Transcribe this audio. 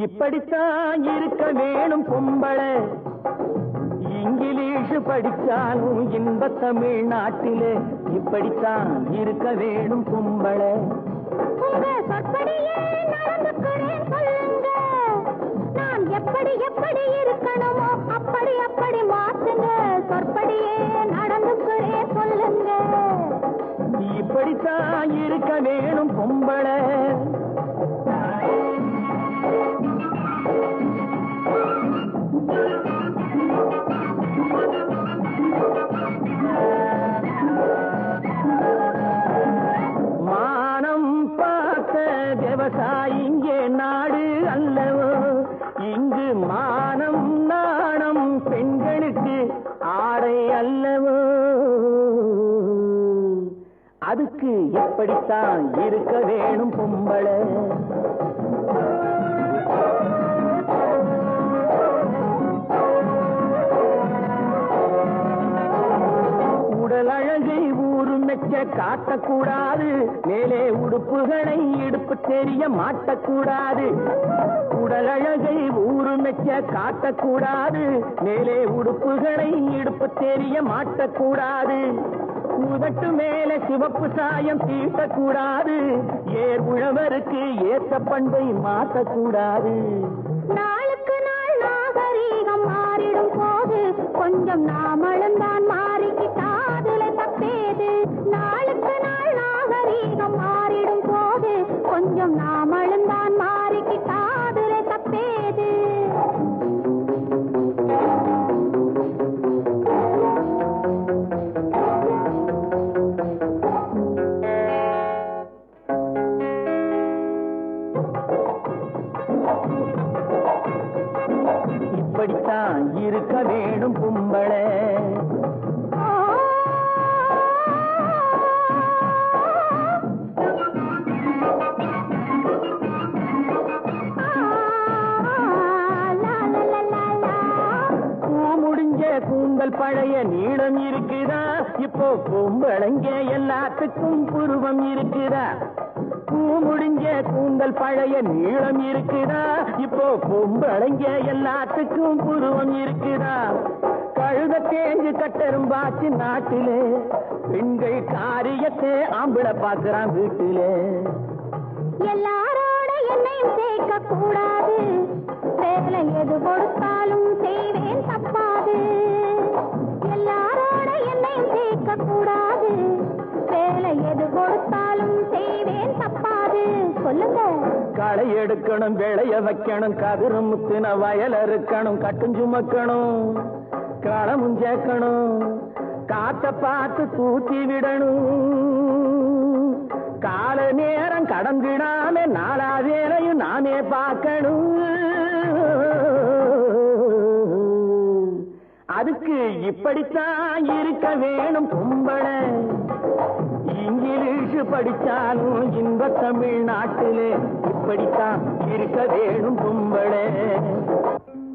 இப்படித்தான் இருக்க வேணும் பொம்பளை. இங்கிலீஷ் படிச்சாலும் இன்ப தமிழ்நாட்டிலே இப்படித்தான் இருக்க வேணும் பொம்பளை. எப்படி எப்படி இருக்கணுமோ அப்படி அப்படி மாத்துங்க. சொற்படியே நடந்துக்கிறேன் சொல்லுங்க. இப்படித்தான் இருக்க வேணும் பொம்பளை. இங்கு மானம் நாணம் பெண்களுக்கு ஆடை அல்லவோ? அதுக்கு எப்படித்தான் இருக்க வேணும் பொம்பளை? ஊரு காட்டக்கூடாது. மேலே உடுப்புகளை இடுப்பு தெரிய மாட்டக்கூடாது. உடல் அழகை காட்டக்கூடாது. மேலே உடுப்புகளை இடுப்பு தெரிய மாட்டக்கூடாது. உதட்டு மேலே சிவப்பு சாயம் தீட்டக்கூடாது. ஏர் உழவருக்கு ஏத்த பண்பை மாற்றக்கூடாது. நாளுக்கு நாள் நாகரீகம் மாறிடும் போது கொஞ்சம் நாமளும் தான் அப்படித்தான் இருக்க வேணும் பொம்பளை பூ முடிஞ்ச கூந்தல் பழைய நீளம் இருக்குதா? இப்போ கும்பளங்க எல்லாத்துக்கும் புருவம் இருக்குதா? பூ முடிஞ்ச கூந்தல் பழைய நீளம் இருக்குதா? இப்போ பொம்பளைங்க எல்லாத்துக்கும் புருவம் இருக்குதா? கழுத தேஞ்சு கட்டெரும்பாச்சு நாட்டிலே பெண்கள் காரியத்தை ஆம்பளை பாக்குறான் வீட்டிலே. எல்லாரோட என்னையும் சேர்க்க கூடாது வேலை எது கொடுத்தாலும் செய்வேன் தப்பாது. எல்லாரோட என்னையும் சேர்க்க கூடாது சொல்லுங்க. களை எடுக்கணும் விளைய வைக்கணும் கதிர முத்தின வயல் அறுக்கணும் கட்டும் சுமக்கணும் களமும் சேர்க்கணும் காத்த பார்த்து தூத்தி விடணும். கால நேரம் கடந்திடாம நாலா வேலையும் நாமே பார்க்கணும். அதுக்கு இப்படித்தான் இருக்க வேணும் கும்பலை. இங்கிலீஷ் படிச்சாலும் இன்ப தமிழ்நாட்டிலே இப்படித்தான் இருக்க வேணும் கும்பலே.